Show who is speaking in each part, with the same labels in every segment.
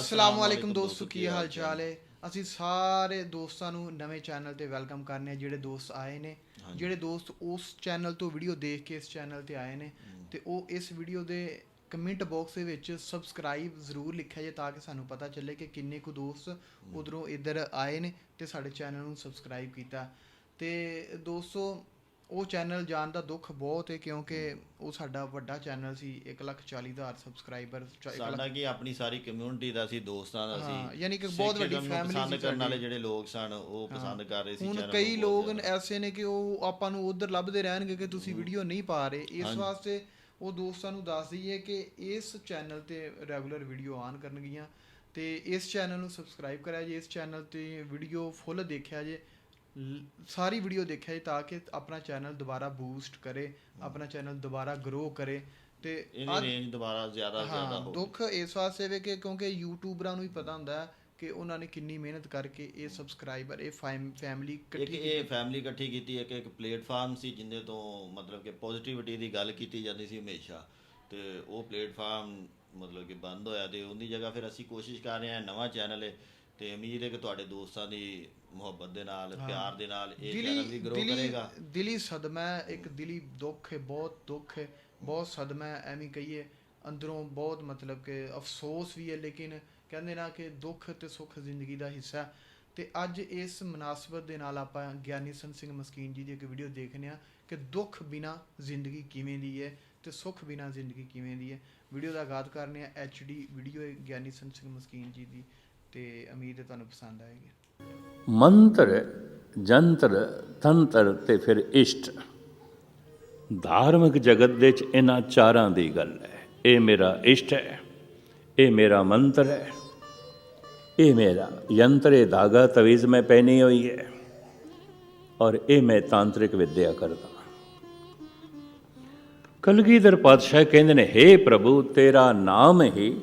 Speaker 1: ਅਸਲਾਮ ਵਾਲੇਕੁਮ ਦੋਸਤੋ ਕੀ ਹਾਲ ਚਾਲ ਹੈ? ਅਸੀਂ ਸਾਰੇ ਦੋਸਤਾਂ ਨੂੰ ਨਵੇਂ ਚੈਨਲ ਤੇ ਵੈਲਕਮ ਕਰਨੇ ਆ ਜਿਹੜੇ ਦੋਸਤ ਆਏ ਨੇ। ਜਿਹੜੇ ਦੋਸਤ ਉਸ ਚੈਨਲ ਤੋਂ ਵੀਡੀਓ ਦੇਖ ਕੇ ਇਸ ਚੈਨਲ ਤੇ ਆਏ ਨੇ ਤੇ ਉਹ ਇਸ ਵੀਡੀਓ ਦੇ ਕਮੈਂਟ ਬਾਕਸ ਦੇ ਵਿੱਚ ਸਬਸਕ੍ਰਾਈਬ ਜ਼ਰੂਰ ਲਿਖਿਆ ਜੇ ਤਾਂ ਕਿ ਸਾਨੂੰ ਪਤਾ ਚੱਲੇ ਕਿ ਕਿੰਨੇ ਕੁ ਦੋਸਤ ਉਧਰੋਂ ਇੱਧਰ ਆਏ ਨੇ ਤੇ ਸਾਡੇ ਚੈਨਲ ਨੂੰ ਸਬਸਕ੍ਰਾਈਬ ਕੀਤਾ। ਤੇ ਦੋਸਤੋ ਉਹ ਚੈਨਲ ਜਾਣ ਦਾ ਦੁੱਖ ਬਹੁਤ ਹੈ ਕਿਉਂਕਿ ਉਹ ਸਾਡਾ ਵੱਡਾ ਚੈਨਲ ਸੀ 140000 ਸਬਸਕ੍ਰਾਈਬਰ
Speaker 2: ਸਾਡਾ ਕੀ ਆਪਣੀ ਸਾਰੀ ਕਮਿਊਨਿਟੀ ਦਾ ਸੀ ਦੋਸਤਾਂ ਦਾ
Speaker 1: ਹਾਂ,
Speaker 2: ਸੀ
Speaker 1: ਯਾਨੀ ਕਿ ਬਹੁਤ ਵੱਡੀ
Speaker 2: ਪਸੰਦ
Speaker 1: ਸੀ
Speaker 2: ਕਰਨ ਵਾਲੇ। ਜਿਹੜੇ ਲੋਕ ਸਨ ਉਹ ਪਸੰਦ ਕਰ ਰਹੇ ਸੀ
Speaker 1: ਹੁਣ ਕਈ ਲੋਕ ਐਸੇ ਨੇ ਕਿ ਉਹ ਆਪਾਂ ਨੂੰ ਉਧਰ ਲੱਭਦੇ ਰਹਿਣਗੇ ਕਿ ਤੁਸੀਂ ਵੀਡੀਓ ਨਹੀਂ ਪਾ ਰਹੇ। ਇਸ ਵਾਸਤੇ ਉਹ ਦੋਸਤਾਂ ਨੂੰ ਦੱਸ ਦਈਏ ਕਿ ਇਸ ਚੈਨਲ ਤੇ ਰੈਗੂਲਰ ਵੀਡੀਓ ਆਨ ਕਰਨਗੀਆਂ ਤੇ ਇਸ ਚੈਨਲ ਨੂੰ ਸਬਸਕ੍ਰਾਈਬ ਕਰਿਆ ਜੇ ਇਸ ਚੈਨਲ ਤੇ ਵੀਡੀਓ ਫੁੱਲ ਦੇਖਿਆ ਜੇ ਸਾਰੀ ਵੀਡੀਓ ਦੇਖਿਆ ਜੇ ਤਾਂ ਕਿ ਆਪਣਾ ਚੈਨਲ ਦੁਬਾਰਾ ਬੂਸਟ ਕਰੇ ਆਪਣਾ ਚੈਨਲ ਦੁਬਾਰਾ ਗਰੋ ਕਰੇ ਤੇ
Speaker 2: ਇਹਦੀ ਰੇਂਜ ਦੁਬਾਰਾ ਜ਼ਿਆਦਾ ਜ਼ਿਆਦਾ
Speaker 1: ਹਾਂ
Speaker 2: ਹੋ
Speaker 1: ਦੁੱਖ ਇਸ ਵਾਸਤੇ ਵੇ ਕਿ ਕਿਉਂਕਿ ਯੂਟਿਊਬਰਾਂ ਨੂੰ ਵੀ ਪਤਾ ਹੁੰਦਾ ਹੈ ਕਿ ਉਹਨਾਂ ਨੇ ਕਿੰਨੀ ਮਿਹਨਤ ਕਰਕੇ ਇਹ ਸਬਸਕ੍ਰਾਈਬਰ ਇਹ ਫੈਮਿਲੀ
Speaker 2: ਇੱਕ
Speaker 1: ਇਕੱਠੀ
Speaker 2: ਇਹ ਫੈਮਿਲੀ ਇਕੱਠੀ ਕੀਤੀ ਇੱਕ ਇੱਕ ਪਲੇਟਫਾਰਮ ਸੀ ਜਿੰਦੇ ਤੋਂ ਮਤਲਬ ਕਿ ਪੋਜ਼ਿਟਿਵਿਟੀ ਦੀ ਗੱਲ ਕੀਤੀ ਜਾਂਦੀ ਸੀ ਹਮੇਸ਼ਾ। ਤੇ ਉਹ ਪਲੇਟਫਾਰਮ ਮਤਲਬ ਕਿ ਬੰਦ ਹੋਇਆ ਤੇ ਉਹਦੀ ਜਗ੍ਹਾ ਫਿਰ ਅਸੀਂ ਕੋਸ਼ਿਸ਼ ਕਰ ਰਹੇ ਹਾਂ ਨਵਾਂ ਚੈਨਲ ਹੈ ਤੇ ਉਮੀਦ ਹੈ ਕਿ ਤੁਹਾਡੇ ਦੋਸਤਾਂ ਦੀ ਮੁਹੱਬਤ ਦੇ ਨਾਲ ਪਿਆਰ ਦੇ ਨਾਲ ਇਹ ਚੈਨਲ ਵੀ ਗਰੋ ਕਰੇਗਾ।
Speaker 1: ਦਿਲੀ ਸਦਮਾ ਇੱਕ ਦਿਲੀ ਦੁੱਖ ਹੈ ਬਹੁਤ ਦੁੱਖ ਹੈ ਬਹੁਤ ਸਦਮਾ ਐਵੇਂ ਕਹੀਏ ਅੰਦਰੋਂ ਬਹੁਤ ਮਤਲਬ ਕਿ ਅਫਸੋਸ ਵੀ ਹੈ ਲੇਕਿਨ ਕਹਿੰਦੇ ਨਾ ਕਿ ਦੁੱਖ ਤੇ ਸੁੱਖ ਜ਼ਿੰਦਗੀ ਦਾ ਹਿੱਸਾ। ਤੇ ਅੱਜ ਇਸ ਮਨਾਸਬਤ ਦੇ ਨਾਲ ਆਪਾਂ ਗਿਆਨੀ ਸੰਤ ਸਿੰਘ ਮਸਕੀਨ ਜੀ ਦੀ ਇੱਕ ਵੀਡੀਓ ਦੇਖਨੇ ਆ ਕਿ ਦੁੱਖ ਬਿਨਾ ਜ਼ਿੰਦਗੀ ਕਿਵੇਂ ਦੀ ਹੈ ਤੇ ਸੁੱਖ ਬਿਨਾ ਜ਼ਿੰਦਗੀ ਕਿਵੇਂ ਦੀ ਹੈ। ਵੀਡੀਓ ਦਾ ਆਗਾਜ਼ ਕਰਨੇ ਆ ਡੀ ਵੀਡੀਓ ਹੈ ਗਿਆਨੀ ਸੰਤ ਸਿੰਘ ਮਸਕੀਨ ਜੀ ਦੀ ਤੇ ਉਮੀਦ ਹੈ ਤੁਹਾਨੂੰ ਪਸੰਦ ਆਏਗੀ।
Speaker 3: ਮੰਤਰ, ਜੰਤਰ, ਤੰਤਰ ਤੇ ਫਿਰ ਇਸ਼ਟ। ਧਾਰਮਿਕ ਜਗਤ ਦੇ ਚ ਇਹਨਾਂ ਚਾਰਾਂ ਦੀ ਗੱਲ ਹੈ। ਇਹ ਮੇਰਾ ਇਸ਼ਟ ਹੈ, ਇਹ ਮੇਰਾ ਮੰਤਰ ਹੈ, ਇਹ ਮੇਰਾ ਯੰਤਰ, ਇਹ ਧਾਗਾ, ਤਵੀਜ਼ ਮੈਂ ਪਹਿਨੀ ਹੋਈ ਹੈ ਔਰ ਇਹ ਮੈਂ ਤਾਂਤਰਿਕ ਵਿਦਿਆ ਕਰਦਾ ਕਲਗੀਧਰ ਪਾਤਸ਼ਾਹ ਕਹਿੰਦੇ ਨੇ हे ਪ੍ਰਭੂ, ਤੇਰਾ ਨਾਮ ਹੀ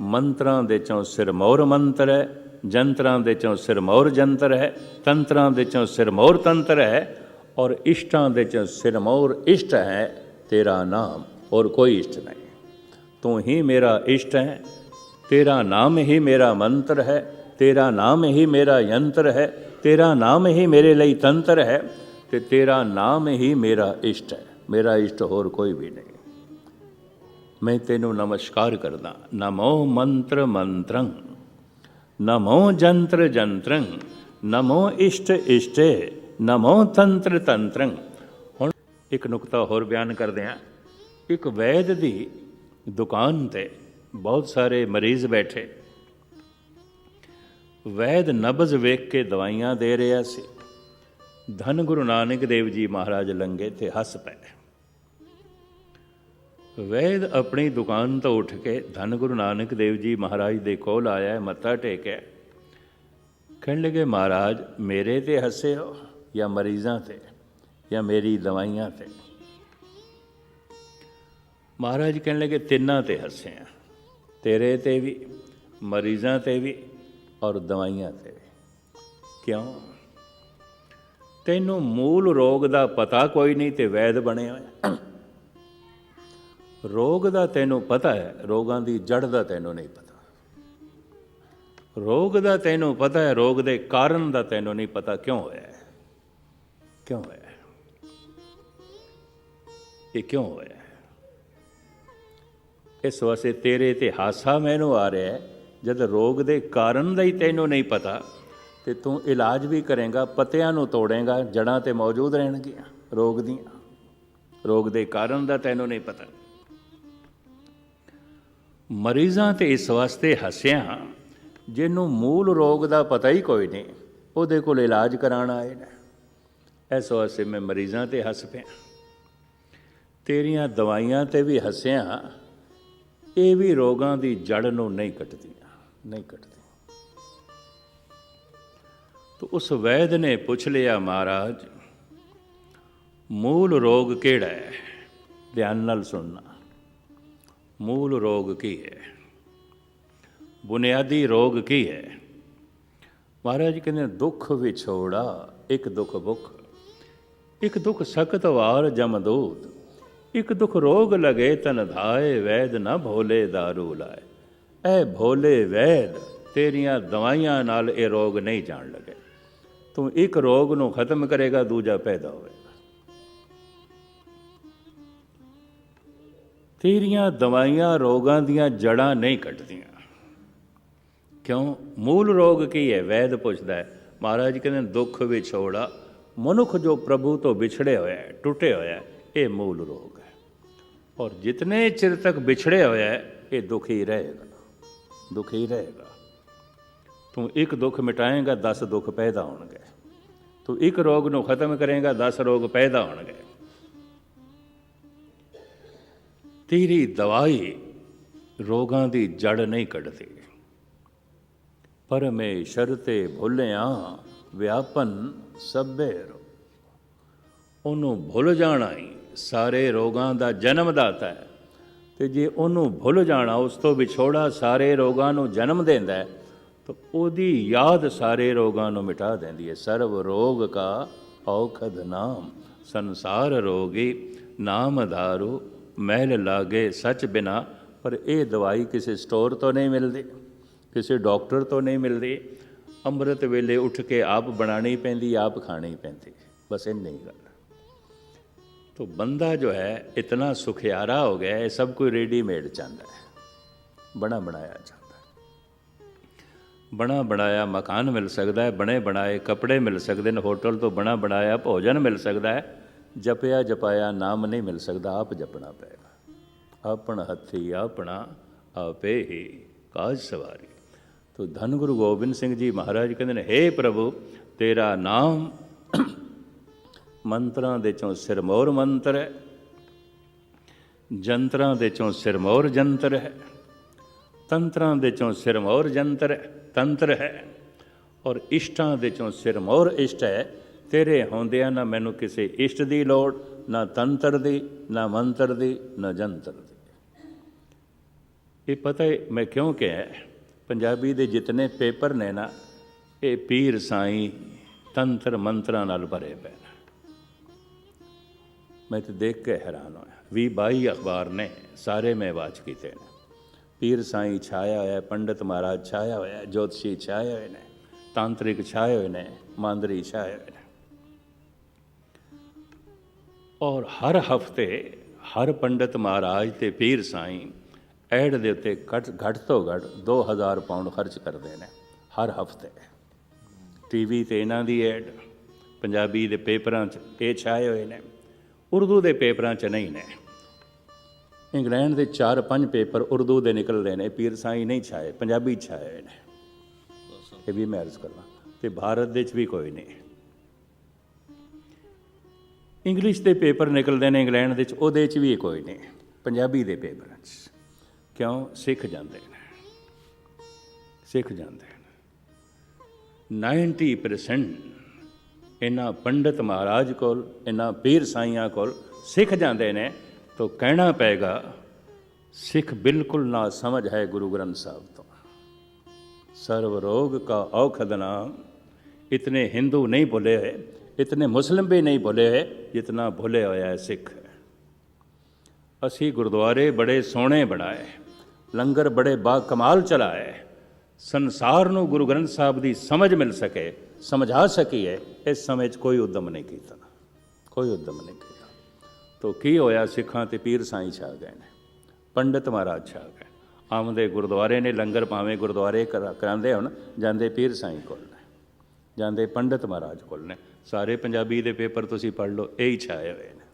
Speaker 3: ਮੰਤਰਾਂ ਦੇ ਚੋਂ ਸਿਰਮੌਰ ਮੰਤਰ ਹੈ ਜੰਤਰਾਂ ਦੇ ਚੋਂ ਸਿਰਮੌਰ ਜੰਤਰ ਹੈ, ਤੰਤਰਾਂ ਦੇ ਚੋਂ ਸਿਰਮੌਰ ਤੰਤਰ ਹੈ ਔਰ ਇਸ਼ਟਾਂ ਦੇ ਚੋਂ ਸਿਰਮੌਰ ਇਸ਼ਟ ਹੈ, ਤੇਰਾ ਨਾਮ ਔਰ ਕੋਈ ਇਸ਼ਟ ਨਹੀਂ। ਤੂੰ ਹੀ ਮੇਰਾ ਇਸ਼ਟ ਹੈ, ਤੇਰਾ ਨਾਮ ਹੀ ਮੇਰਾ ਮੰਤਰ ਹੈ, ਤੇਰਾ ਨਾਮ ਹੀ ਮੇਰਾ ਯੰਤਰ ਹੈ, ਤੇਰਾ ਨਾਮ ਹੀ ਮੇਰੇ ਲਈ ਤੰਤਰ ਹੈ ਤੇ ਤੇਰਾ ਨਾਮ ਹੀ ਮੇਰਾ ਇਸ਼ਟ ਹੈ। ਮੇਰਾ ਇਸ਼ਟ ਹੋਰ ਕੋਈ ਵੀ ਨਹੀਂ। ਮੈਂ ਤੈਨੂੰ ਨਮਸਕਾਰ ਕਰਦਾ। ਨਮੋ ਮੰਤਰ ਮੰਤਰੰ। ਨਮੋ ਜੰਤਰ ਜੰਤਰੰ ਨਮੋ ਇਸ਼ਟ ਇਸ਼ਟੇ ਨਮੋ ਤੰਤਰ ਤੰਤਰੰ ਹੁਣ ਇੱਕ ਨੁਕਤਾ ਹੋਰ ਬਿਆਨ ਕਰਦੇ ਹਾਂ। ਇੱਕ ਵੈਦ ਦੀ ਦੁਕਾਨ ਤੇ ਬਹੁਤ ਸਾਰੇ ਮਰੀਜ਼ ਬੈਠੇ। ਵੈਦ ਨਬਜ਼ ਵੇਖ ਕੇ ਦਵਾਈਆਂ ਦੇ ਰਿਹਾ ਸੀ। ਧੰਨ ਗੁਰੂ ਨਾਨਕ ਦੇਵ ਜੀ ਮਹਾਰਾਜ ਲੰਗੇ ਤੇ ਹੱਸ ਪਏ। ਵੈਦ ਆਪਣੀ ਦੁਕਾਨ ਤੋਂ ਉੱਠ ਕੇ ਧੰਨ ਗੁਰੂ ਨਾਨਕ ਦੇਵ ਜੀ ਮਹਾਰਾਜ ਦੇ ਕੋਲ ਆਇਆ ਮੱਥਾ ਟੇਕਿਆ ਕਹਿਣ ਲੱਗੇ ਮਹਾਰਾਜ ਮੇਰੇ ਤੇ ਹੱਸੇ ਹੋ ਜਾਂ ਮਰੀਜ਼ਾਂ ਤੇ ਜਾਂ ਮੇਰੀ ਦਵਾਈਆਂ ਤੇ ਮਹਾਰਾਜ ਕਹਿਣ ਲੱਗੇ ਤਿੰਨਾਂ ਤੇ ਹੱਸੇ ਆ ਤੇਰੇ ਤੇ ਵੀ ਮਰੀਜ਼ਾਂ ਤੇ ਵੀ ਔਰ ਦਵਾਈਆਂ ਤੇ ਵੀ ਕਿਉਂ ਤੈਨੂੰ ਮੂਲ ਰੋਗ ਦਾ ਪਤਾ ਕੋਈ ਨਹੀਂ ਤੇ ਵੈਦ ਬਣਿਆ ਹੋਇਆ ਰੋਗ ਦਾ ਤੈਨੂੰ ਪਤਾ ਹੈ, ਰੋਗਾਂ ਦੀ ਜੜ ਦਾ ਤੈਨੂੰ ਨਹੀਂ ਪਤਾ। ਰੋਗ ਦਾ ਤੈਨੂੰ ਪਤਾ ਹੈ, ਰੋਗ ਦੇ ਕਾਰਨ ਦਾ ਤੈਨੂੰ ਨਹੀਂ ਪਤਾ, ਕਿਉਂ ਹੋਇਆ ਕਿਉਂ ਹੋਇਆ ਇਹ ਕਿਉਂ ਹੋਇਆ ਇਸ ਵਾਸਤੇ ਤੇਰੇ ਤੇ ਹਾਸਾ ਮੈਨੂੰ ਆ ਰਿਹਾ ਹੈ, ਜਦ ਰੋਗ ਦੇ ਕਾਰਨ ਦਾ ਹੀ ਤੈਨੂੰ ਨਹੀਂ ਪਤਾ, ਤੇ ਤੂੰ ਇਲਾਜ ਵੀ ਕਰੇਗਾ, ਪਤਿਆਂ ਨੂੰ ਤੋੜੇਗਾ ਜੜਾਂ ਤੇ ਮੌਜੂਦ ਰਹਿਣਗੀਆਂ, ਰੋਗ ਦੀਆਂ। ਰੋਗ ਦੇ ਕਾਰਨ ਦਾ ਤੈਨੂੰ ਨਹੀਂ ਪਤਾ। ਮਰੀਜ਼ਾਂ ਤੇ ਇਸ ਵਾਸਤੇ ਹੱਸਿਆ ਜਿਹਨੂੰ ਮੂਲ ਰੋਗ ਦਾ ਪਤਾ ਹੀ ਕੋਈ ਨਹੀਂ, ਉਹਦੇ ਕੋਲ ਇਲਾਜ ਕਰਾਉਣ ਆਏ ਨੇ। ਇਸ ਵਾਸਤੇ ਮੈਂ ਮਰੀਜ਼ਾਂ ਤੇ ਹੱਸ ਪਿਆ। ਤੇਰੀਆਂ ਦਵਾਈਆਂ ਤੇ ਵੀ ਹੱਸਿਆ ਇਹ ਵੀ ਰੋਗਾਂ ਦੀ ਜੜ ਨੂੰ ਨਹੀਂ ਕੱਟਦੀਆਂ ਨਹੀਂ ਕੱਟਦੀਆਂ। ਤੋ ਉਸ ਵੈਦ ਨੇ ਪੁੱਛ ਲਿਆ ਮਹਾਰਾਜ, ਮੂਲ ਰੋਗ ਕਿਹੜਾ ਹੈ? ਧਿਆਨ ਨਾਲ ਸੁਣਨਾ। ਮੂਲ ਰੋਗ ਕੀ ਹੈ? ਬੁਨਿਆਦੀ ਰੋਗ ਕੀ ਹੈ? ਮਹਾਰਾਜ ਕਹਿੰਦੇ, ਦੁੱਖ ਵਿਛੋੜਾ, ਇੱਕ ਦੁੱਖ ਭੁੱਖ। ਇੱਕ ਦੁੱਖ ਸਖਤ ਵਾਰ ਜਮਦੂਤ ਇੱਕ ਦੁੱਖ ਰੋਗ ਲਗੇ ਤਨ ਧਾਏ, ਵੈਦ ਨਾ ਭੋਲੇ दारू ਲਾਏ। ਐ ਭੋਲੇ ਵੈਦ, ਤੇਰੀਆਂ ਦਵਾਈਆਂ ਨਾਲ ਇਹ ਰੋਗ ਨਹੀਂ ਜਾਣ ਲਗੇ। ਤੂੰ ਇੱਕ ਰੋਗ ਨੂੰ ਖਤਮ ਕਰੇਗਾ, ਦੂਜਾ ਪੈਦਾ ਹੋਵੇ। ਤੇਰੀਆਂ ਦਵਾਈਆਂ ਰੋਗਾਂ ਦੀਆਂ ਜੜਾਂ ਨਹੀਂ ਕੱਟਦੀਆਂ ਕਿਉਂ? ਮੂਲ ਰੋਗ ਕੀ ਹੈ? ਵੈਦ ਪੁੱਛਦਾ ਹੈ। ਮਹਾਰਾਜ ਕਹਿੰਦੇ ਨੇ, ਦੁੱਖ ਵਿਛੋੜਾ ਮਨੁੱਖ ਜੋ ਪ੍ਰਭੂ ਤੋਂ ਵਿਛੜੇ ਹੋਇਆ ਹੈ ਟੁੱਟੇ ਹੋਇਆ ਹੈ ਇਹ ਮੂਲ ਰੋਗ ਹੈ। ਔਰ ਜਿਤਨੇ ਚਿਰ ਤੱਕ ਵਿਛੜੇ ਹੋਇਆ ਹੈ ਇਹ ਦੁਖੀ ਰਹੇਗਾ। ਦੁਖੀ ਰਹੇਗਾ। ਤੂੰ ਇੱਕ ਦੁੱਖ ਮਿਟਾਏਗਾ 10 ਦੁੱਖ ਪੈਦਾ ਹੋਣਗੇ। ਤੂੰ ਇੱਕ ਰੋਗ ਨੂੰ ਖਤਮ ਕਰੇਗਾ 10 ਰੋਗ ਪੈਦਾ ਹੋਣਗੇ। ਤੇਰੀ ਦਵਾਈ ਰੋਗਾਂ ਦੀ ਜੜ ਨਹੀਂ ਕੱਢਦੀ। ਪਰਮੇਸ਼ਰ ਤੇ ਭੁੱਲਿਆ ਵਿਆਪਨ ਸਭੇ ਰੋ। ਉਹਨੂੰ ਭੁੱਲ ਜਾਣਾ ਹੀ ਸਾਰੇ ਰੋਗਾਂ ਦਾ ਜਨਮਦਾਤਾ ਹੈ। ਤੇ ਜੇ ਉਹਨੂੰ ਭੁੱਲ ਜਾਣਾ, ਉਸ ਤੋਂ ਵਿਛੋੜਾ ਸਾਰੇ ਰੋਗਾਂ ਨੂੰ ਜਨਮ ਦਿੰਦਾ ਹੈ, ਤਾਂ ਉਹਦੀ ਯਾਦ ਸਾਰੇ ਰੋਗਾਂ ਨੂੰ ਮਿਟਾ ਦਿੰਦੀ ਹੈ। ਸਰਵ ਰੋਗ ਕਾ ਔਖਦ ਨਾਮ, ਸੰਸਾਰ ਰੋਗੀ ਨਾਮ ਧਾਰੂ ਮਹਿਲ ਲਾਗੇ ਸੱਚ ਬਿਨਾ ਪਰ ਇਹ ਦਵਾਈ ਕਿਸੇ ਸਟੋਰ ਤੋਂ ਨਹੀਂ ਮਿਲਦੀ ਕਿਸੇ ਡਾਕਟਰ ਤੋਂ ਨਹੀਂ ਮਿਲਦੀ ਅੰਮ੍ਰਿਤ ਵੇਲੇ ਉੱਠ ਕੇ ਆਪ ਬਣਾਣੀ ਪੈਂਦੀ ਆਪ ਖਾਣੀ ਪੈਂਦੀ ਬਸ ਇੰਨੀ ਹੀ ਗੱਲ तो बंदा जो है इतना सुखियारा हो गया है सब कोई रेडीमेड चाहता है बना बनाया चाहता है बना बनाया मकान मिल सकता है बने बनाए कपड़े मिल सकते हैं होटल तो बना बनाया भोजन मिल सकता है ਜਪਿਆ ਜਪਾਇਆ ਨਾਮ ਨਹੀਂ ਮਿਲ ਸਕਦਾ, ਆਪ ਜਪਣਾ ਪਏਗਾ ਆਪਣਾ ਹੱਥੀ ਆਪਣਾ ਆਪੇ ਹੀ ਕਾਜ ਸਵਾਰੀ। ਤੋ ਧੰਨ ਗੁਰੂ ਗੋਬਿੰਦ ਸਿੰਘ ਜੀ ਮਹਾਰਾਜ ਕਹਿੰਦੇ ਨੇ, ਹੇ ਪ੍ਰਭੂ, ਤੇਰਾ ਨਾਮ ਮੰਤਰਾਂ ਦੇ ਚੋਂ ਸਿਰਮੌਰ ਮੰਤਰ ਹੈ, ਜੰਤਰਾਂ ਦੇ ਚੋਂ ਸਿਰਮੌਰ ਜੰਤਰ ਹੈ, ਤੰਤਰਾਂ ਦੇ ਚੋਂ ਸਿਰਮੌਰ ਜੰਤਰ ਹੈ, ਤੰਤਰ ਹੈ, ਔਰ ਇਸ਼ਟਾਂ ਦੇ ਚੋਂ ਸਿਰਮੌਰ ਇਸ਼ਟ ਹੈ ਤੇਰੇ ਹੁੰਦਿਆਂ ਨਾ ਮੈਨੂੰ ਕਿਸੇ ਇਸ਼ਟ ਦੀ ਲੋੜ ਨਾ ਤੰਤਰ ਦੀ ਨਾ ਮੰਤਰ ਦੀ ਨਾ ਜੰਤਰ ਦੀ। ਇਹ ਪਤਾ ਹੈ ਮੈਂ ਕਿਉਂ ਕਿਹਾ ਪੰਜਾਬੀ ਦੇ ਜਿਤਨੇ ਪੇਪਰ ਨੇ ਨਾ ਇਹ ਪੀਰ ਸਾਈਂ ਤੰਤਰ ਮੰਤਰਾਂ ਨਾਲ ਭਰੇ ਪਏ ਨੇ। ਮੈਂ ਤੇ ਦੇਖ ਕੇ ਹੈਰਾਨ ਹੋਇਆ। ਵੀ 22 ਅਖਬਾਰ ਨੇ ਸਾਰੇ ਮੈਂ ਵਾਚ ਕੀਤੇ ਨੇ। ਪੀਰ ਸਾਈਂ ਛਾਇਆ ਹੋਇਆ ਹੈ, ਪੰਡਤ ਮਹਾਰਾਜ ਛਾਇਆ ਹੋਇਆ ਜੋਤਸ਼ੀ ਛਾਏ ਹੋਏ ਨੇ ਤਾਂਤਰਿਕ ਛਾਏ ਹੋਏ ਨੇ ਮਾਂਦਰੀ ਛਾਏ ਹੋਏ ਨੇ। ਔਰ ਹਰ ਹਫ਼ਤੇ ਹਰ ਪੰਡਤ ਮਹਾਰਾਜ ਤੇ ਪੀਰ ਸਾਈਂ ਐਡ ਦੇ ਉੱਤੇ ਘੱਟ ਘੱਟ ਤੋਂ ਘੱਟ 2000 ਪਾਉਂਡ ਖਰਚ ਕਰਦੇ ਨੇ ਹਰ ਹਫ਼ਤੇ। ਟੀਵੀ ਤੇ ਇਹਨਾਂ ਦੀ ਐਡ, ਪੰਜਾਬੀ ਦੇ ਪੇਪਰਾਂ 'ਚ ਇਹ ਛਾਏ ਹੋਏ ਨੇ, ਉਰਦੂ ਦੇ ਪੇਪਰਾਂ 'ਚ ਨਹੀਂ ਨੇ। ਇੰਗਲੈਂਡ ਦੇ 4-5 ਪੇਪਰ ਉਰਦੂ ਦੇ ਨਿਕਲਦੇ ਨੇ, ਪੀਰ ਸਾਈਂ ਨਹੀਂ ਛਾਏ, ਪੰਜਾਬੀ 'ਚ ਛਾਏ ਹੋਏ ਨੇ। ਇਹ ਵੀ ਮੈਂ ਅਰਜ਼ ਕਰਨਾ ਤੇ ਭਾਰਤ ਦੇ 'ਚ ਵੀ ਕੋਈ ਨਹੀਂ। ਇੰਗਲਿਸ਼ ਦੇ ਪੇਪਰ ਨਿਕਲਦੇ ਨੇ ਇੰਗਲੈਂਡ ਦੇ 'ਚ, ਉਹਦੇ 'ਚ ਵੀ ਕੋਈ ਨਹੀਂ। ਪੰਜਾਬੀ ਦੇ ਪੇਪਰਾਂ 'ਚ। ਕਿਉਂ? ਸਿੱਖ ਜਾਂਦੇ ਨੇ। ਸਿੱਖ ਜਾਂਦੇ ਨੇ। 90% ਇਹਨਾਂ ਪੰਡਤ ਮਹਾਰਾਜ ਕੋਲ, ਇਹਨਾਂ ਪੀਰ ਸਾਈਆਂ ਕੋਲ ਸਿੱਖ ਜਾਂਦੇ ਨੇ। ਤਾਂ ਕਹਿਣਾ ਪਏਗਾ, ਸਿੱਖ ਬਿਲਕੁਲ ਨਾ ਸਮਝ ਹੈ ਗੁਰੂ ਗ੍ਰੰਥ ਸਾਹਿਬ ਤੋਂ। ਸਰਵ ਰੋਗ ਕਾ ਔਖਦ ਨਾਮ। ਇਤਨੇ ਹਿੰਦੂ ਨਹੀਂ ਭੁਲੇ ਹੋਏ ਇਤਨੇ ਮੁਸਲਿਮ ਵੀ ਨਹੀਂ ਭੁਲੇ ਹੋਏ ਜਿਤਨਾ ਭੁਲੇ ਹੋਇਆ ਹੈ ਸਿੱਖ ਅਸੀਂ ਗੁਰਦੁਆਰੇ ਬੜੇ ਸੋਹਣੇ ਬਣਾਏ ਲੰਗਰ ਬੜੇ ਬਾ ਕਮਾਲ ਚਲਾਏ ਸੰਸਾਰ ਨੂੰ ਗੁਰੂ ਗ੍ਰੰਥ ਸਾਹਿਬ ਦੀ ਸਮਝ ਮਿਲ ਸਕੇ ਸਮਝਾ ਸਕੀਏ ਇਸ ਸਮੇਂ 'ਚ ਕੋਈ ਉਦਮ ਨਹੀਂ ਕੀਤਾ ਕੋਈ ਉਦਮ ਨਹੀਂ ਕੀਤਾ ਤੋ ਕੀ ਹੋਇਆ ਸਿੱਖਾਂ ਤੇ ਪੀਰ ਸਾਈਂ ਛਾ ਗਏ ਨੇ ਪੰਡਤ ਮਹਾਰਾਜ ਛਾ ਗਏ ਆਮਦੇ ਗੁਰਦੁਆਰੇ ਨੇ ਲੰਗਰ ਭਾਵੇਂ ਗੁਰਦੁਆਰੇ ਕਰਾ- ਕਰਾਉਂਦੇ ਹੁਣ ਜਾਂਦੇ ਪੀਰ ਸਾਈਂ ਕੋਲ ਜਾਂਦੇ ਪੰਡਤ ਮਹਾਰਾਜ ਕੋਲ ਨੇ। ਸਾਰੇ ਪੰਜਾਬੀ ਦੇ ਪੇਪਰ ਤੁਸੀਂ ਪੜ੍ਹ ਲਓ, ਇਹ ਹੀ ਛਾਏ ਹੋਏ ਨੇ।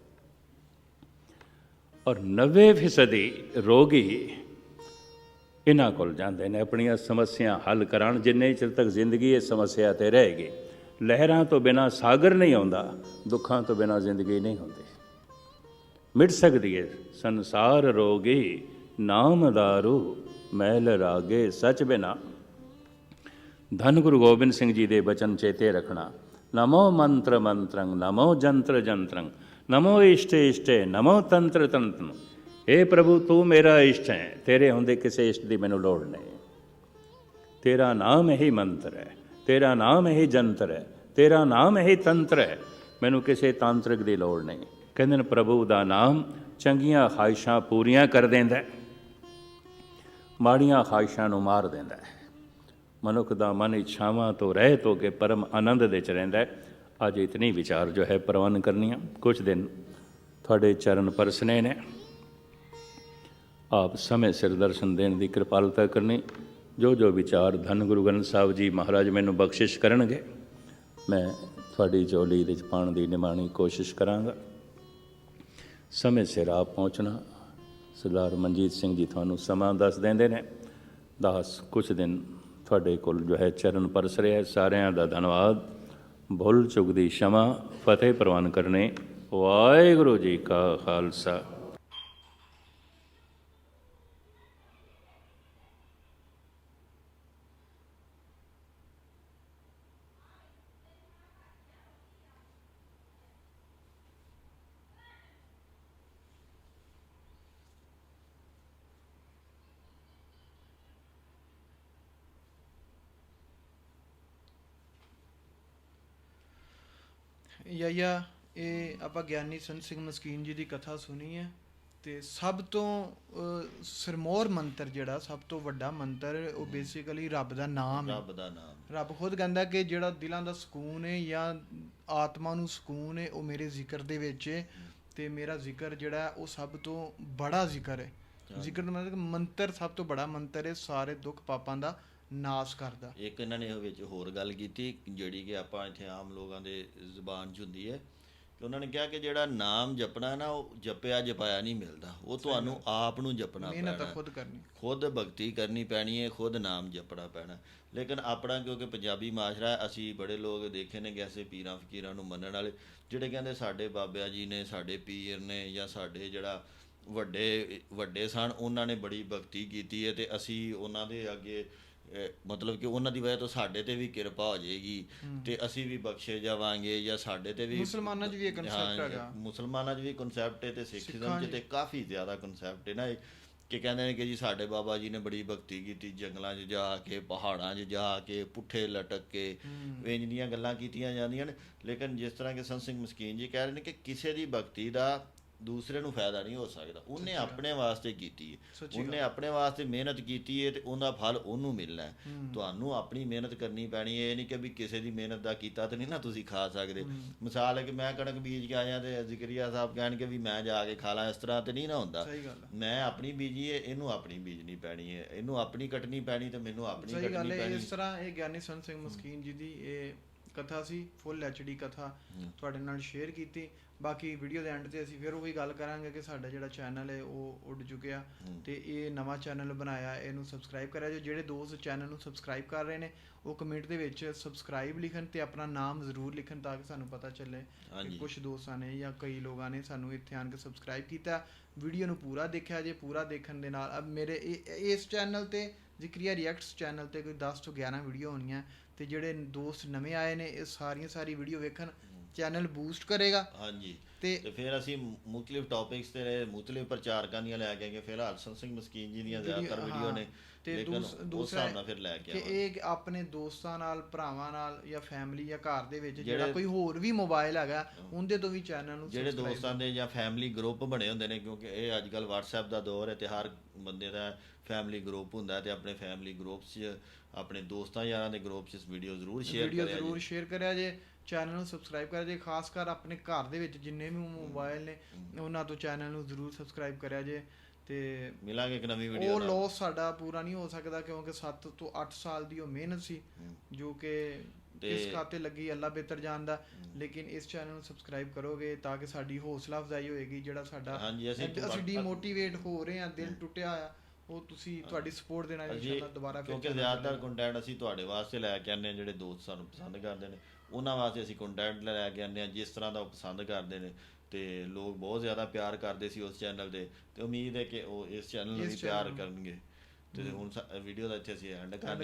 Speaker 3: ਔਰ 90% ਰੋਗੀ ਇਹਨਾਂ ਕੋਲ ਜਾਂਦੇ ਨੇ, ਆਪਣੀਆਂ ਸਮੱਸਿਆ ਹੱਲ ਕਰਾਉਣ। ਜਿੰਨੇ ਚਿਰ ਤੱਕ ਜ਼ਿੰਦਗੀ ਇਹ ਸਮੱਸਿਆ ਤੇ ਰਹੇਗੀ, ਲਹਿਰਾਂ ਤੋਂ ਬਿਨਾ ਸਾਗਰ ਨਹੀਂ ਆਉਂਦਾ, ਦੁੱਖਾਂ ਤੋਂ ਬਿਨਾ ਜ਼ਿੰਦਗੀ ਨਹੀਂ ਹੁੰਦੀ। ਮਿਟ ਸਕਦੀ ਹੈ ਸੰਸਾਰ ਰੋਗੀ, ਨਾਮ ਦਾਰੂ ਮਹਿਲ ਰਾਗੇ ਸਚ ਬਿਨਾ। ਧੰਨ ਗੁਰੂ ਗੋਬਿੰਦ ਸਿੰਘ ਜੀ ਦੇ ਬਚਨ ਚੇਤੇ ਰੱਖਣਾ। ਨਮੋ ਮੰਤਰ ਮੰਤਰੰ, ਨਮੋ ਜੰਤਰ ਜੰਤਰੰ, ਨਮੋ ਇਸ਼ਟੇ ਇਸ਼ਟੇ, ਨਮੋ ਤੰਤਰ ਤੰਤਨ ਏ ਪ੍ਰਭੂ, ਤੂੰ ਮੇਰਾ ਇਸ਼ਟ ਹੈ, ਤੇਰੇ ਹੁੰਦੇ ਕਿਸੇ ਇਸ਼ਟ ਦੀ ਮੈਨੂੰ ਲੋੜ ਨਹੀਂ। ਤੇਰਾ ਨਾਮ ਹੀ ਮੰਤਰ ਹੈ, ਤੇਰਾ ਨਾਮ ਹੀ ਜੰਤਰ ਹੈ, ਤੇਰਾ ਨਾਮ ਹੀ ਤੰਤਰ ਹੈ, ਮੈਨੂੰ ਕਿਸੇ ਤਾਂਤਰਿਕ ਦੀ ਲੋੜ ਨਹੀਂ। ਕਹਿੰਦੇ ਨੇ, ਪ੍ਰਭੂ ਦਾ ਨਾਮ ਚੰਗੀਆਂ ਖਾਹਿਸ਼ਾਂ ਪੂਰੀਆਂ ਕਰ ਦਿੰਦਾ ਮਾੜੀਆਂ ਖਾਹਿਸ਼ਾਂ ਨੂੰ ਮਾਰ ਦਿੰਦਾ ਹੈ। ਮਨੁੱਖ ਦਾ ਮਨ ਇੱਛਾਵਾਂ ਤੋਂ ਰਹਿਤ ਹੋ ਕੇ ਪਰਮ ਆਨੰਦ ਦੇ ਚ ਰਹਿੰਦਾ ਹੈ। ਅੱਜ ਇਤਨੀ ਵਿਚਾਰ ਜੋ ਹੈ ਪ੍ਰਵਾਨ ਕਰਨੀਆਂ। ਕੁਝ ਦਿਨ ਤੁਹਾਡੇ ਚਰਨ ਪਰਸਨੇ ਨੇ। ਆਪ ਸਮੇਂ ਸਿਰ ਦਰਸ਼ਨ ਦੇਣ ਦੀ ਕਿਰਪਾਲਤਾ ਕਰਨੀ। ਜੋ ਜੋ ਵਿਚਾਰ ਧੰਨ ਗੁਰੂ ਗ੍ਰੰਥ ਸਾਹਿਬ ਜੀ ਮਹਾਰਾਜ ਮੈਨੂੰ ਬਖਸ਼ਿਸ਼ ਕਰਨਗੇ, ਮੈਂ ਤੁਹਾਡੀ ਝੋਲੀ ਵਿੱਚ ਚ ਪਾਉਣ ਦੀ ਨਿਮਾਣੀ ਕੋਸ਼ਿਸ਼ ਕਰਾਂਗਾ। ਸਮੇਂ ਸਿਰ ਆਪ ਪਹੁੰਚਣਾ। ਸਰਦਾਰ ਮਨਜੀਤ ਸਿੰਘ ਜੀ ਤੁਹਾਨੂੰ ਸਮਾਂ ਦੱਸ ਦਿੰਦੇ ਨੇ। ਦਾਸ ਕੁਝ ਦਿਨ ਤੁਹਾਡੇ ਕੋਲ ਜੋ ਹੈ ਚਰਨ ਪਰਸ ਰਿਹਾ ਸਾਰਿਆਂ ਦਾ ਧੰਨਵਾਦ। ਭੁੱਲ ਚੁੱਕ ਦੀ ਸ਼ਮਾ, ਫਤਿਹ ਪ੍ਰਵਾਨ ਕਰਨੇ। ਵਾਹਿਗੁਰੂ ਜੀ ਕਾ ਖਾਲਸਾ।
Speaker 1: ਯਾਇਆ ਇਹ ਆਪਾਂ ਗਿਆਨੀ ਸੰਤ ਸਿੰਘ ਮਸਕੀਨ ਜੀ ਦੀ ਕਥਾ ਸੁਣੀ ਹੈ ਤੇ ਸਭ ਤੋਂ ਸਿਰਮੌਰ ਮੰਤਰ ਜਿਹੜਾ ਸਭ ਤੋਂ ਵੱਡਾ ਮੰਤਰ ਉਹ ਬੇਸਿਕਲੀ ਰੱਬ ਦਾ ਨਾਮ ਹੈ।
Speaker 2: ਰੱਬ ਦਾ ਨਾਮ।
Speaker 1: ਰੱਬ ਖੁਦ ਕਹਿੰਦਾ ਕਿ ਜਿਹੜਾ ਦਿਲਾਂ ਦਾ ਸਕੂਨ ਹੈ ਜਾਂ ਆਤਮਾ ਨੂੰ ਸਕੂਨ ਹੈ ਉਹ ਮੇਰੇ ਜ਼ਿਕਰ ਦੇ ਵਿੱਚ ਹੈ। ਤੇ ਮੇਰਾ ਜ਼ਿਕਰ ਜਿਹੜਾ ਉਹ ਸਭ ਤੋਂ ਬੜਾ ਜ਼ਿਕਰ ਹੈ। ਜ਼ਿਕਰ ਮਤਲਬ ਮੰਤਰ ਸਭ ਤੋਂ ਬੜਾ ਮੰਤਰ ਹੈ ਸਾਰੇ ਦੁੱਖ ਪਾਪਾਂ ਦਾ ਨਾਸ਼ ਕਰਦਾ।
Speaker 2: ਇੱਕ ਇਹਨਾਂ ਨੇ ਉਹ ਵਿੱਚ ਹੋਰ ਗੱਲ ਕੀਤੀ ਜਿਹੜੀ ਕਿ ਆਪਾਂ ਇੱਥੇ ਆਮ ਲੋਕਾਂ ਦੇ ਜ਼ੁਬਾਨ 'ਚ ਹੁੰਦੀ ਹੈ ਕਿ ਉਹਨਾਂ ਨੇ ਕਿਹਾ ਕਿ ਜਿਹੜਾ ਨਾਮ ਜਪਣਾ ਨਾ ਉਹ ਜਪਿਆ ਜਪਾਇਆ ਨਹੀਂ ਮਿਲਦਾ। ਉਹ ਤੁਹਾਨੂੰ ਆਪ ਨੂੰ ਜਪਣਾ
Speaker 1: ਮਿਹਨਤ
Speaker 2: ਪੈਣਾ।
Speaker 1: ਖੁਦ ਕਰਨੀ।
Speaker 2: ਖੁਦ ਭਗਤੀ ਕਰਨੀ ਪੈਣੀ ਹੈ ਖੁਦ ਨਾਮ ਜਪਣਾ ਪੈਣਾ। ਲੇਕਿਨ ਆਪਣਾ ਕਿਉਂਕਿ ਪੰਜਾਬੀ ਮਾਸ਼ਰਾ ਹੈ ਅਸੀਂ ਬੜੇ ਲੋਕ ਦੇਖੇ ਨੇ ਐਸੇ ਪੀਰਾਂ ਫਕੀਰਾਂ ਨੂੰ ਮੰਨਣ ਵਾਲੇ ਜਿਹੜੇ ਕਹਿੰਦੇ ਸਾਡੇ ਬਾਬਿਆਂ ਜੀ ਨੇ ਸਾਡੇ ਪੀਰ ਨੇ ਜਾਂ ਸਾਡੇ ਜਿਹੜਾ ਵੱਡੇ ਵੱਡੇ ਸਨ ਉਹਨਾਂ ਨੇ ਬੜੀ ਭਗਤੀ ਕੀਤੀ ਹੈ ਤੇ ਅਸੀਂ ਉਹਨਾਂ ਦੇ ਅੱਗੇ ਮਤਲਬ ਕਿ ਉਹਨਾਂ ਦੀ ਵਜ੍ਹਾ ਤੋਂ ਸਾਡੇ ਤੇ ਵੀ ਕਿਰਪਾ ਹੋ ਜਾਏਗੀ ਤੇ ਅਸੀਂ ਵੀ ਬਖਸ਼ੇ ਜਾਵਾਂਗੇ ਜਾਂ ਸਾਡੇ ਤੇ ਵੀ
Speaker 1: ਮੁਸਲਮਾਨਾਂ 'ਚ ਵੀ ਇਹ
Speaker 2: ਹਾਂ,
Speaker 1: ਹੈਗਾ।
Speaker 2: ਮੁਸਲਮਾਨਾਂ 'ਚ ਵੀ ਕਨਸੈਪਟ ਹੈ ਤੇ ਸਿੱਖੀਜ਼ਮ
Speaker 1: ਸਿੱਖਾਂ
Speaker 2: 'ਚ ਤੇ ਕਾਫੀ ਜ਼ਿਆਦਾ ਕਨਸੈਪਟ ਹੈ ਨਾ ਕਿ ਕਹਿੰਦੇ ਨੇ ਕਿ ਜੀ ਸਾਡੇ ਬਾਬਾ ਜੀ ਨੇ ਬੜੀ ਭਗਤੀ ਕੀਤੀ ਜੰਗਲਾਂ 'ਚ ਜਾ ਕੇ ਪਹਾੜਾਂ 'ਚ ਜਾ ਕੇ ਪੁੱਠੇ ਲਟਕ ਕੇ ਇੰਜ ਦੀਆਂ ਗੱਲਾਂ ਕੀਤੀਆਂ ਜਾਂਦੀਆਂ ਨੇ। ਲੇਕਿਨ ਜਿਸ ਤਰ੍ਹਾਂ ਕਿ ਸੰਤ ਸਿੰਘ ਮਸਕੀਨ ਜੀ ਕਹਿ ਰਹੇ ਨੇ ਕਿ ਕਿਸੇ ਦੀ ਭਗਤੀ ਦਾ ਦੂਸਰੇ ਨੂੰ ਫਾਇਦਾ ਨਹੀਂ ਹੋ ਸਕਦਾ। ਉਹਨੇ ਆਪਣੇ ਵਾਸਤੇ ਕੀਤੀ ਹੈ। ਉਹਨੇ ਆਪਣੇ ਵਾਸਤੇ ਮਿਹਨਤ ਕੀਤੀ ਹੈ ਤੇ ਉਹਦਾ ਫਲ ਉਹਨੂੰ ਮਿਲਣਾ ਹੈ। ਤੁਹਾਨੂੰ ਆਪਣੀ ਮਿਹਨਤ ਕਰਨੀ ਪੈਣੀ ਹੈ। ਇਹ ਨਹੀਂ ਕਿ ਵੀ ਕਿਸੇ ਦੀ ਮਿਹਨਤ ਦਾ ਕੀਤਾ ਤੇ ਨਹੀਂ ਨਾ ਤੁਸੀਂ ਖਾ ਸਕਦੇ। ਮਿਸਾਲ ਹੈ ਕਿ ਮੈਂ ਕਣਕ ਬੀਜ ਕੇ ਆਇਆ ਤੇ ਜ਼ਿਕਰੀਆ ਸਾਹਿਬ ਕਹਿਣਗੇ ਵੀ ਮੈਂ ਜਾ ਕੇ ਖਾ ਲਾਂ ਇਸ ਤਰ੍ਹਾਂ ਤੇ ਨਹੀਂ ਨਾ ਹੁੰਦਾ। ਮੈਂ ਆਪਣੀ ਬੀਜੀ ਹੈ ਇਹਨੂੰ ਆਪਣੀ ਬੀਜਣੀ ਪੈਣੀ ਹੈ। ਇਹਨੂੰ ਆਪਣੀ ਕੱਟਣੀ ਪੈਣੀ ਤੇ ਮੈਨੂੰ ਆਪਣੀ ਕੱਟਣੀ
Speaker 1: ਹੈ।
Speaker 2: ਪੈਣੀ।
Speaker 1: ਇਸ ਤਰ੍ਹਾਂ ਇਹ ਗਿਆਨੀ ਸੰਤ ਸਿੰਘ ਮਸਕੀਨ ਜੀ ਦੀ ਇਹ ਕਥਾ ਸੀ ਫੁੱਲ ਐਚਡੀ ਕਥਾ ਤੁਹਾਡੇ ਨਾਲ ਸ਼ੇਅਰ ਕੀਤੀ। ਬਾਕੀ ਵੀਡੀਓ ਦੇ ਐਂਡ ਤੇ ਅਸੀਂ ਫਿਰ ਉਹੀ ਗੱਲ ਕਰਾਂਗੇ ਕਿ ਸਾਡਾ ਜਿਹੜਾ ਚੈਨਲ ਹੈ ਉਹ ਉੱਡ ਚੁੱਕਿਆ। ਤੇ ਇਹ ਨਵਾਂ ਚੈਨਲ ਬਣਾਇਆ ਇਹਨੂੰ ਸਬਸਕ੍ਰਾਈਬ ਕਰਿਆ। ਜੋ ਜਿਹੜੇ ਦੋਸਤ ਚੈਨਲ ਨੂੰ ਸਬਸਕ੍ਰਾਈਬ ਕਰ ਰਹੇ ਨੇ ਉਹ ਕਮੈਂਟ ਦੇ ਵਿੱਚ ਸਬਸਕ੍ਰਾਈਬ ਲਿਖਣ ਤੇ ਆਪਣਾ ਨਾਮ ਜ਼ਰੂਰ ਲਿਖਣ ਤਾਂ ਕਿ ਸਾਨੂੰ ਪਤਾ ਚੱਲੇ ਕਿ। ਕੁਝ ਦੋਸਤਾਂ ਨੇ ਜਾਂ ਕਈ ਲੋਕਾਂ ਨੇ ਸਾਨੂੰ ਇੱਥੇ ਆਣ ਕੇ ਸਬਸਕ੍ਰਾਈਬ ਕੀਤਾ। ਵੀਡੀਓ ਨੂੰ ਪੂਰਾ ਦੇਖਿਆ ਜੇ ਪੂਰਾ ਦੇਖਣ ਦੇ ਨਾਲ। ਅਬ ਮੇਰੇ ਇਸ ਚੈਨਲ ਤੇ ਜ਼ਿਕਰੀਆ ਰਿਐਕਟਸ ਚੈਨਲ ਤੇ ਕੋਈ 10 ਤੋਂ 11 ਵੀਡੀਓ ਹੋਣੀਆਂ। ਤੇ ਜਿਹੜੇ ਦੋਸਤ ਨਵੇਂ ਆਏ ਨੇ ਇਹ ਸਾਰੀਆਂ ਸਾਰੀ ਵੀਡੀਓ ਵੇਖਣ ਚੈਨਲ ਬੂਸਟ ਕਰੇਗਾ।
Speaker 2: ਹਾਂਜੀ।
Speaker 1: ਤੇ
Speaker 2: ਫਿਰ ਅਸੀਂ ਮੁxtਲਿਫ ਟੌਪਿਕਸ ਤੇ ਮੁxtਲਿਫ ਪ੍ਰਚਾਰਕਾਂ ਦੀਆਂ ਲੈ ਕੇ ਆਏਗੇ ਫਿਰ ਹਰਸਨ ਸਿੰਘ ਮਸਕੀਨ ਜੀ ਦੀਆਂ ਜ਼ਿਆਦਾਤਰ ਵੀਡੀਓ। ਨੇ
Speaker 1: ਤੇ ਦੂਸਰਾ
Speaker 2: ਨਾਲ ਫਿਰ ਲੈ ਕੇ
Speaker 1: ਕਿ
Speaker 2: ਆਵਾਂਗੇ।
Speaker 1: ਇਹ ਆਪਣੇ ਦੋਸਤਾਂ ਨਾਲ ਭਰਾਵਾਂ ਨਾਲ ਜਾਂ ਫੈਮਿਲੀ ਜਾਂ ਘਰ ਦੇ ਵਿੱਚ ਜਿਹੜਾ ਕੋਈ ਹੋਰ ਵੀ ਮੋਬਾਈਲ ਹੈਗਾ ਉਹਦੇ ਤੋਂ ਵੀ ਚੈਨਲ ਨੂੰ
Speaker 2: ਜਿਹੜੇ ਦੋਸਤਾਂ ਦੇ ਜਾਂ ਫੈਮਿਲੀ ਗਰੁੱਪ ਬਣੇ ਹੁੰਦੇ ਨੇ ਕਿਉਂਕਿ ਇਹ ਅੱਜ ਕੱਲ WhatsApp ਦਾ ਦੌਰ ਹੈ ਤੇ ਹਰ ਬੰਦੇ ਦਾ ਫੈਮਿਲੀ ਗਰੁੱਪ ਹੁੰਦਾ ਤੇ ਆਪਣੇ ਫੈਮਿਲੀ ਗਰੁੱਪਸ 'ਚ ਆਪਣੇ ਦੋਸਤਾਂ ਯਾਰਾਂ ਦੇ ਗਰੁੱਪ 'ਚ ਵੀਡੀਓ ਜ਼ਰੂਰ ਸ਼ੇਅਰ
Speaker 1: ਵੀਡੀਓ
Speaker 2: ਕਰਿਆ
Speaker 1: ਜ਼ਰੂਰ
Speaker 2: ਜੀ
Speaker 1: ਸ਼ੇਅਰ ਕਰਿਆ ਜੇ। ਚੈਨਲ ਨੂੰ ਸਬਸਕ੍ਰਾਈਬ ਕਰਿਆ ਜੇ ਖਾਸ ਕਰ ਆਪਣੇ ਘਰ ਦੇ ਵਿੱਚ ਜਿੰਨੇ ਵੀ ਮੋਬਾਈਲ ਨੇ ਉਹਨਾਂ ਤੋਂ ਚੈਨਲ ਨੂੰ ਜ਼ਰੂਰ ਸਬਸਕ੍ਰਾਈਬ ਕਰਿਆ ਜੇ ਤੇ
Speaker 2: ਮਿਲਾਂਗੇ ਇੱਕ ਨਵੀਂ ਵੀਡੀਓ
Speaker 1: ਉਹ ਲੋਸ ਸਾਡਾ ਪੂਰਾ ਨਹੀਂ ਹੋ ਸਕਦਾ ਕਿਉਂਕਿ 7 ਤੋਂ 8 ਸਾਲ ਦੀ ਉਹ ਮਿਹਨਤ ਸੀ ਜੋ ਕਿ ਇਸ ਖਾਤੇ ਲੱਗੀ ਅੱਲਾ ਬਿਹਤਰ ਜਾਣਦਾ। ਲੇਕਿਨ ਇਸ ਚੈਨਲ ਨੂੰ ਸਬਸਕ੍ਰਾਈਬ ਕਰੋਗੇ ਤਾਂ ਕਿ ਸਾਡੀ ਹੌਸਲਾ ਅਫਜ਼ਾਈ ਹੋਏਗੀ ਜਿਹੜਾ ਸਾਡਾ
Speaker 2: ਹਾਂਜੀ, ਅਸੀਂ
Speaker 1: ਡੀਮੋਟੀਵੇਟ ਹੋ ਰਹੇ ਹਾਂ ਦਿਲ ਟੁੱਟਿਆ ਆ ਉਹ ਤੁਸੀਂ ਤੁਹਾਡੀ ਸਪੋਰਟ ਦੇ ਨਾਲ
Speaker 2: ਅਸੀਂ
Speaker 1: ਇਨਸ਼ਾਅੱਲਾ ਦੁਬਾਰਾ ਫਿਰ
Speaker 2: ਕਿਉਂਕਿ ਜ਼ਿਆਦਾਤਰ। ਕੰਟੈਂਟ ਅਸੀਂ ਤੁਹਾਡੇ ਵਾਸਤੇ ਲੈ ਕੇ ਹਾਂ ਜਿਹੜੇ ਦੋਸਤ ਸਾਨੂੰ ਪਸੰਦ ਕਰਦੇ ਨੇ। ਉਹਨਾਂ ਵਾਸਤੇ ਅਸੀਂ ਕੰਟੈਂਟ ਲੈ ਕੇ ਆਉਂਦੇ ਹਾਂ ਜਿਸ ਤਰ੍ਹਾਂ ਦਾ ਉਹ ਪਸੰਦ ਕਰਦੇ ਨੇ ਤੇ ਲੋਕ ਬਹੁਤ ਜ਼ਿਆਦਾ ਪਿਆਰ ਕਰਦੇ ਸੀ ਉਸ ਚੈਨਲ ਦੇ ਤੇ ਉਮੀਦ ਹੈ ਕਿ ਉਹ ਇਸ ਚੈਨਲ ਨੂੰ ਵੀ ਪਿਆਰ। ਕਰਨਗੇ। ਤੇ ਹੁਣ ਵੀਡੀਓ ਦਾ ਇੱਥੇ ਅਸੀਂ ਐਂਡ ਕਰਦੇ ਹਾਂ